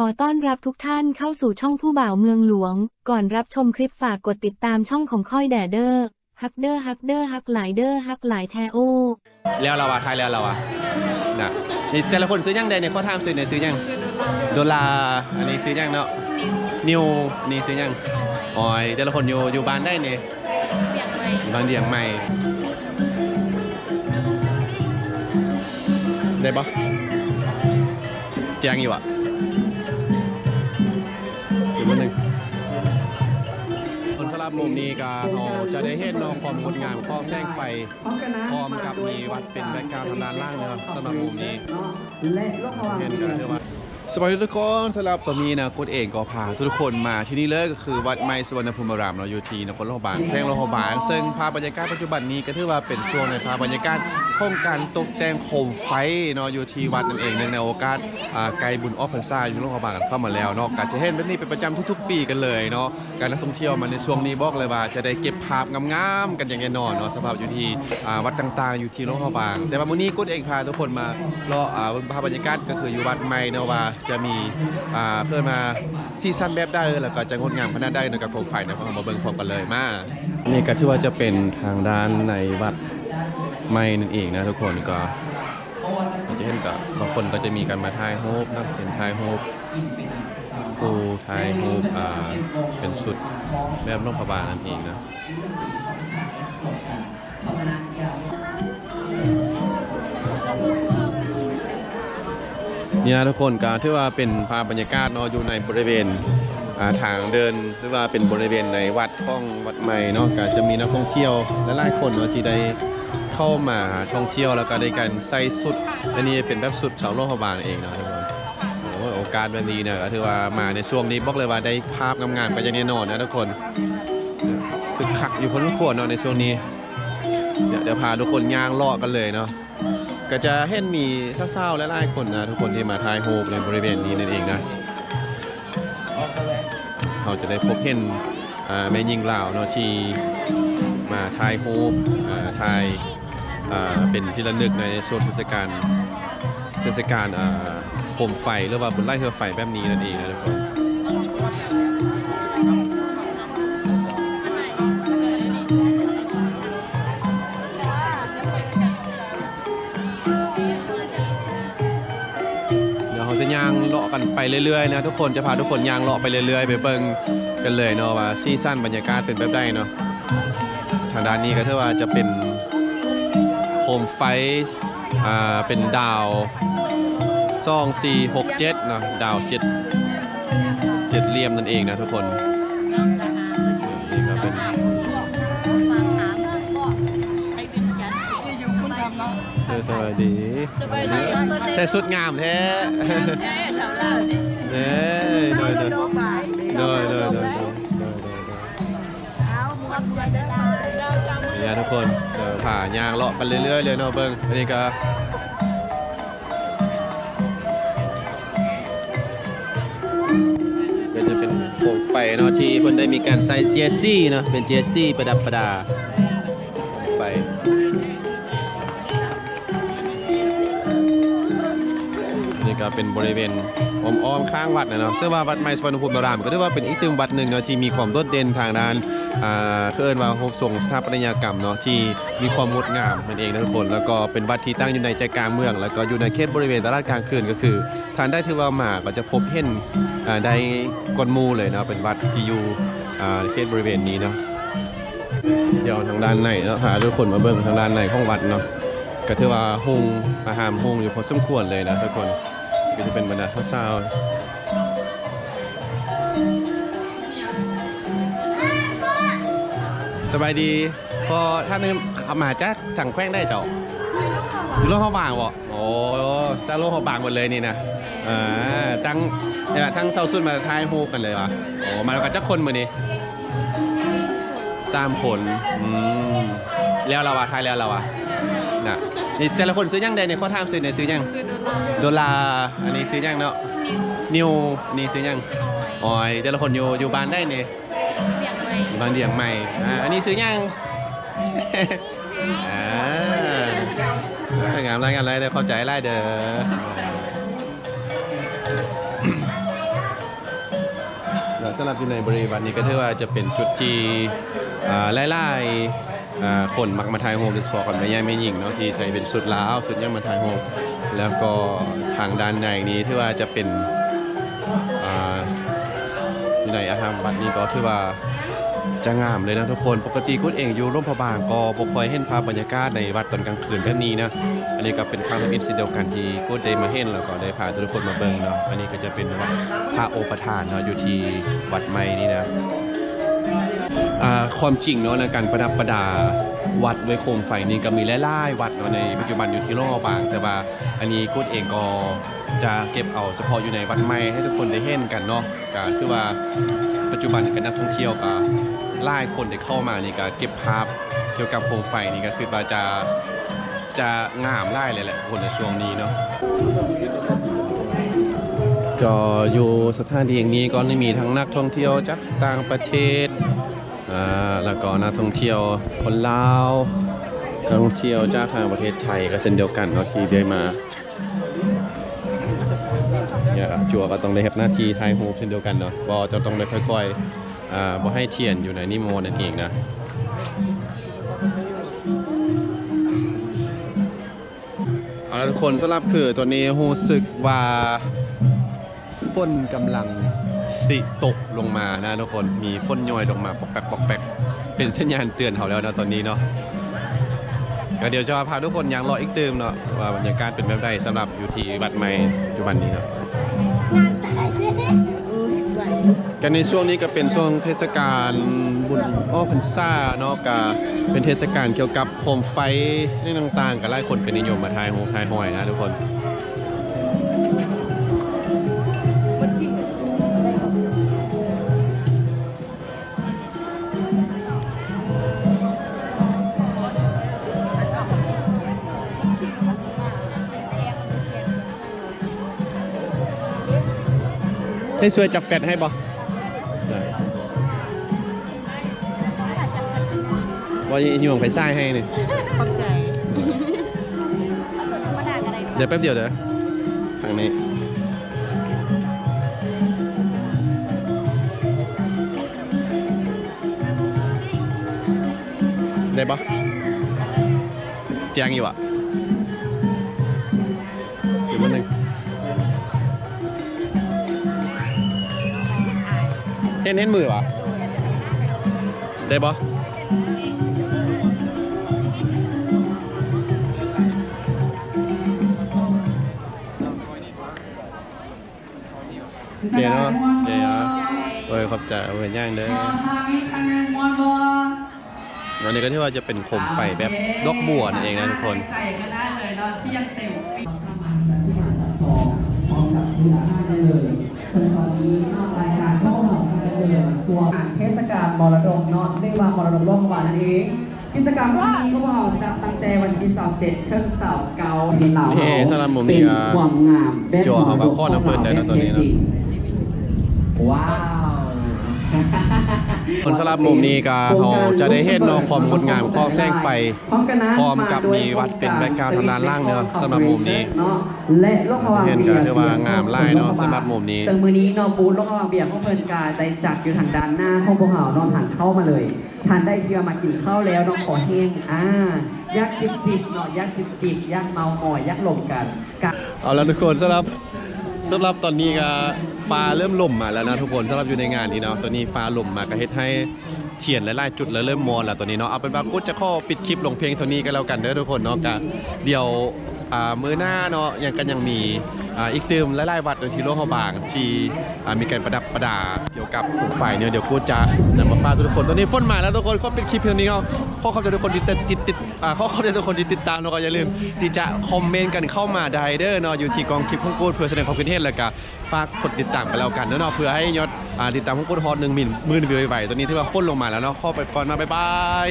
ขอต้อนรับทุกท่านเข้าสู่ช่องผู้บ่าวเมืองหลวง ก่อนรับชมคลิปฝากกดติดตามช่องของค่อยแดเดอร์ฮักเดอร์ฮักเดอร์ฮักหลายเดอร์ฮักหลายแทโอแล้วเราอะทายแล้วเราอะนะนี่แต่ละคนซื้อยังใดเนี่ยเขาถามซื้อเนี่ยซื้อยังดอลลาร์อันนี้ซื้อยังเนาะนิวนนี้ซื้อยังอ๋อยแต่ละคนอยู่อยู่บ้านได้เนี่ยบ้านเดียงใหม่ได้ปะแจงอยู่อะ อยู่นิดนึงคนสำหรับมุมนี้ก็เราจะได้เห็นน้องความงดงามของแสงไฟพร้อมกับมีวัดเป็นแบ็กกราวด์ทางด้านล่างนะครับสำหรับมุมนี้และโรคระวังเห็นกันเลยว่า สวัสดีทุกคนสำหรับตอนนี้นะคุณเองก็พาทุกคนมาที่นี่เลยก็คือวัดไม้สวรรณภูมิรามเราอยู่ที่นครหลวงบางแพร่งหลวงบาง ซึ่งภาพบรรยากาศปัจจุบันนี้ก็ถือว่าเป็นช่วงในภาพบรรยากาศโครงการตกแต่งโคมไฟเนาะอยู่ที่วัดนั่นเองเนื่องในโอกาสไกลบุญออกพรรษาอยู่หลวงบางกันเข้ามาแล้วเนาะการจะเห็นแบบนี้เป็นประจำทุกๆ ปีกันเลยเนาะการนักท่องเที่ยวมาในช่วงนี้บอกเลยว่า จะได้เก็บภาพงามๆกันอย่างแน่นอนเนาะสภาพอยู่ที่วัดต่างๆ อยู่ที่หลวงบาง แต่ว่ามื้อนี้กุดเองพาทุกคนมารออ่าภาพบรรยากาศก็คืออยู่วัดใหม่เนาะว่าจะมีอ่าเพื่อนมาซีซั่นแบบได้แล้วก็จะงดงามขนาดได้นะกับโคมไฟเนาะพอมาเบิ่งพร้อมกันเลยมานี่ก็ที่ว่าจะเป็นทางด้านในวัดใหม่นั่นเองนะทุกคนก็จะเห็นกับบางคนก็จะมีการมาถ่ายรูปนะเป็นถ่ายรูปครูถ่ายรูปอ่าเป็นสุดแบบโรงพบาลนั่นเองนะ เนี่ยทุกคนก็ถือว่าเป็นภาพบรรยากาศเนาะอยู่ในบริเวณทางเดินหรือว่าเป็นบริเวณในวัดของวัดใหม่เนาะก็จะมีนักท่องเที่ยวหลายๆคนเนาะที่ได้เข้ามาท่องเที่ยวแล้วก็ได้การใส่สุดอันนี้เป็นแบบสุดชาวโลกบาลเองเนาะทุกคนโอ้ยโอกาสแบบนี้เนี่ยก็ถือว่ามาในช่วงนี้บอกเลยว่าได้ภาพงามๆไปอย่างแน่นอนนะทุกคนคือคักอยู่พอสมควรเนาะในช่วงนี้เดี๋ยวเดี๋ยวพาทุกคนย่างเลาะกันเลยเนาะ ก็จะเห็นมีเศร้าๆและหลายคนนะทุกคนที่มาถ่ายรูปในบริเวณนี้นั่นเองนะเราจะได้พบเห็นแม่ยิงลาวเนาะที่มาถ่ายรูปอ่ายเป็นที่ระลึกในส่วนเทศกาลเทศกาลอ่าโคมไฟหรือว่าบุญไล่เรือไฟแบบนี้นั่นเองนะทุกคน เดี๋ยาจะยางเลาะกันไปเรื่อยๆนะทุกคนจะพาทุกคนยางเลาะไปเรื่อยๆ ไปเบิ่งกันเลยเนาะว่าซีซั่นบรรยากาศเป็นแบบใดเนาะทางด้านนี้ก็ถือว่าจะเป็นโคมไฟอ่าเป็นดาวซอง4 6 7เนาะดาว7 7เหลี่ยมนั่นเองนะทุกคนนี่ก็เป็น สบายดีสบายดีใส่สุดงามแท้เดยเดยเดยเดยเดยเดยยาทุกคนเดี๋ยเวยเายเายเลาะกันเนยเอยเนยเลยเนายเบิ้งอันนี้ก็ยเจยเป็นโยเไยเนายเนยเพิ่นได้นยเายเส่เจยเนยเนายเป็นเจสซี่ประดับประดาไฟ นี่ก็เป็นบริเวณอ้อมๆข้างวัดนะเนาะซึ่งว่าวัดไม้สวรรณภูมิราม ก็ถือว่าเป็นอีกตึงวัดหนึ่งเนาะที่มีความโดดเด่นทางด้านอ่าเกินว่าทรงสถาปัตยกรรมเนาะที่มีความงดงามนั่นเองนะทุกคน แล้วก็เป็นวัดที่ตั้งอยู่ในใจกลางเมือง แล้วก็อยู่ในเขตบริเวณตลาดกลางคืนก็คือทานได้ถือว่ามาก็จะพบเห็นอ่าได้กอนมูเลยเนาะเป็นวัดที่อยู่อ่าเขตบริเวณนี้เนาะเดี๋ยวทางด้านในเนาะพาทุกคนมาเบิ่งทางด้านในของวัดเนาะก็ถือว่าหุงอาหารหุงอยู่พอสมควรเลยนะทุกคน ก็จะเป็นบรรดาสาวๆสบายดี พอท่านนึงเอามาจากถังแขว้งได้เจ้าอยู่โลกเขาบางบ่โอ้จ้าโลกเขาบางหมดเลยนี่นะอ่าตั้งเนี่ยทั้งเซาซุนมาทายฮูกกันเลยวะโอ้มาแล้วกันจักคนมือนี้สามคนอืมแล้วเราอะทายแล้วเราอะน่ะนี่แต่ละคนซื้อยังใดเนี่ยเขามซื้อเนี่ยซื้อยังดอ ลลาร์อันนี้ซื้อยังเนาะนิวอันนี้ซื้อยังอ๋อยแต่ละคนอยู่อยู่บ้านได้เนี่ยอยู่บ้านเดียงใหม่อ่าอันนี้ซื้อยังอ่างามไรงามไรเด้อเข้าใจไรเด้อสำหรับอยู่ในบริเวณนี้ก็ถือว่าจะเป็นจุดที่อ่าไล่ๆอ่า คนมักมาถ่ายโฮมโดยเฉพาะกันไม่ใหญ่ไม่หญิงเนาะที่ใส่เป็นสุดลาวสุดยังมาถ่ายโฮมแล้วก็ทางด้านในนี้ที่ว่าจะเป็นอ่าอยู่ในอาหารวัดนี้ก็ถือว่าจะงามเลยนะทุกคนปกติกุดเองอยู่ร่มพระบางก็บ่ค่อยเห็นภาพบรรยากาศในวัดตอนกลางคืนแบบนี้นะอันนี้ก็เป็นครั้งที่เดียวกันที่กุดได้มาเห็นแล้วก็ได้พาทุกคนมาเบิ่งเนาะอันนี้ก็จะเป็นวัดพระโอปทานเนาะอยู่ที่วัดใหม่นี่นะ ความจริงเนาะในการประดับประดาวัดด้วยโคมไฟนี่ก็มีหลายๆวัดเนาะในปัจจุบันอยู่ที่โลกบาง แต่ว่าอันนี้กุดเองก็จะเก็บเอาเฉพาะอยู่ในวัดใหม่ให้ทุกคนได้เห็นกันเนาะก็คือว่าปัจจุบันก็นักท่องเที่ยวก็หลายคนได้เข้ามานี่ก็เก็บภาพเกี่ยวกับโคมไฟนี่ก็คือว่าจะจะงามไล่เลยแหละคนในช่วงนี้เนาะก็อยู่สถานที่อย่างนี้ก็มีทั้งนักท่องเที่ยวจากต่างประเทศ อ่าแล้วก็นักท่องเที่ยวคนลาวนักท่องเที่ยวจากทางประเทศไทยก็เช่นเดียวกันเนาะที่ได้มาเนี่ยจัวก็ต้องได้รับหน้าที่ถ่ายรูปเช่นเดียวกันเนาะก็จะต้องได้ค่อยๆอ่าบ่ให้เทียนอยู่ในนิโมนั่นเองนะเอาละทุกคนสำหรับคือตัวนี้รู้สึกว่าฝนกำลัง สิตกลงมานะทุกคนมีฝนย่อยลงมาปอกแปกปอกแปกเป็นสัญญาณเตือนเขาแล้วนะตอนนี้เนาะก็เดี๋ยวจะพาทุกคนยังรออีกเติมเนาะว่าบรรยากาศเป็นแบบใดสำหรับอยู่ที่บัดใหม่ปัจจุบันนี้เนาะกันในช่วงนี้ก็เป็นช่วงเทศกาลบุญอ้อพรรษาเนาะก็เป็นเทศกาลเกี่ยวกับโคมไฟเรื่องต่างๆก็หลายคนก็นิยมมาทายโฮมทายหอยนะทุกคน ให้ช่วยจับแฟดให้บอว่าที่มองไฟซ้ายให้นี่ขอบใจเดี๋ยวแป๊บเดียวเดี๋ยวทางนี้ได้ปะเตียงอยู่อะอยู่มันหนึ่ง เห็นเห็นมือวะได้ปะเดี๋ยวเนาะเดี๋ยวเอ้ยขอบใจเอาไว้ย่างเด้อวันนี้ก็ที่ว่าจะเป็นโคมไฟแบบดอกบัวนั่นเองนะทุกคนใส่ก็ได้เลยเนาะเสียงเต็มปีพร้อมกับซื้ออาหารได้เลยส่วนตอนนี้ เลยตัวงานเทศกาลมรดกเนาะเรียกว่ามรดกโลกของเรานั่นเองกิจกรรมวันนี้พวกเราจะตั้งแต่วันที่27เชิงเสาร์เกาที่เราเฮ้สำหรับมุมนี้เป็นอะความงามแบบจั่วเอากับข้อน้ำเพิ่นได้เนาะตัวนี้เนาะว้าว คนสำหรับมุมนี้ก็เราจะได้เห็นเนาะความงดงามของแสงไฟพร้อมกันนะพร้อมกับมีวัดเป็นแบ็คกราวด์ทางด้านล่างเนาะสำหรับมุมนี้เนาะและโลกภาวะเห็นกันเรียกว่างามหลายเนาะสำหรับมุมนี้ซึ่งมือนี้เนาะบูธโลกภาวะเบียร์ของเพิ่นกาได้จัดอยู่ทางด้านหน้าห้องพวกเราเนาะทางเข้ามาเลยทานได้เที่ยวมากินข้าวแล้วเนาะขอแห้งอ่ายักจิบจิบเนาะยักจิบจิบยักเมาหอยยักลมกันกะเอาแล้วทุกคนสำหรับ สำหรับตอนนี้ก็ฟ้าเริ่มล่มมาแล้วนะทุกคนสำหรับอยู่ในงานนี้เนาะตอนนี้ฟ้าล่มมาก็เฮ็ดให้เทียนหลายๆจุดแล้วเริ่มมอนแล้วตอนนี้เนาะเอาเป็นว่ากูจะข้อปิดคลิปลงเพลงเท่านี้ก็แล้วกันเด้อทุกคนเนาะก็เดี๋ยว มื้อหน้าเนาะยังกันยังมีอ่าอีกเติมหลายๆวัดในที่โลกเขาบาง ที่อ่ามีการประดับประดาเกี่ยวกับปลูกไฟเนี่ยเดี๋ยวกูจะนำมาฝากทุกคนตอนนี้ฝนมาแล้วทุกคนก็ปิดคลิปเท่านี้เนาะขอขอบใจทุกคนที่ติดติดติดอ่าขอขอบใจทุกคนที่ติดตามเนาะก็อย่าลืมที่จะคอมเมนต์กันเข้ามาได้เด้อเนาะอยู่ที่กองคลิปของกูเพื่อแสดงความคิดเห็นแล้วก็ฝากกดติดตามกันแล้วกันเนาะเพื่อให้ยอดอ่าติดตามของกูฮอตหนึ่งหมื่นหมื่นวิวไวๆตอนนี้ที่ว่าฝนลงมาแล้วเนาะขอไปก่อนมาบ๊ายบาย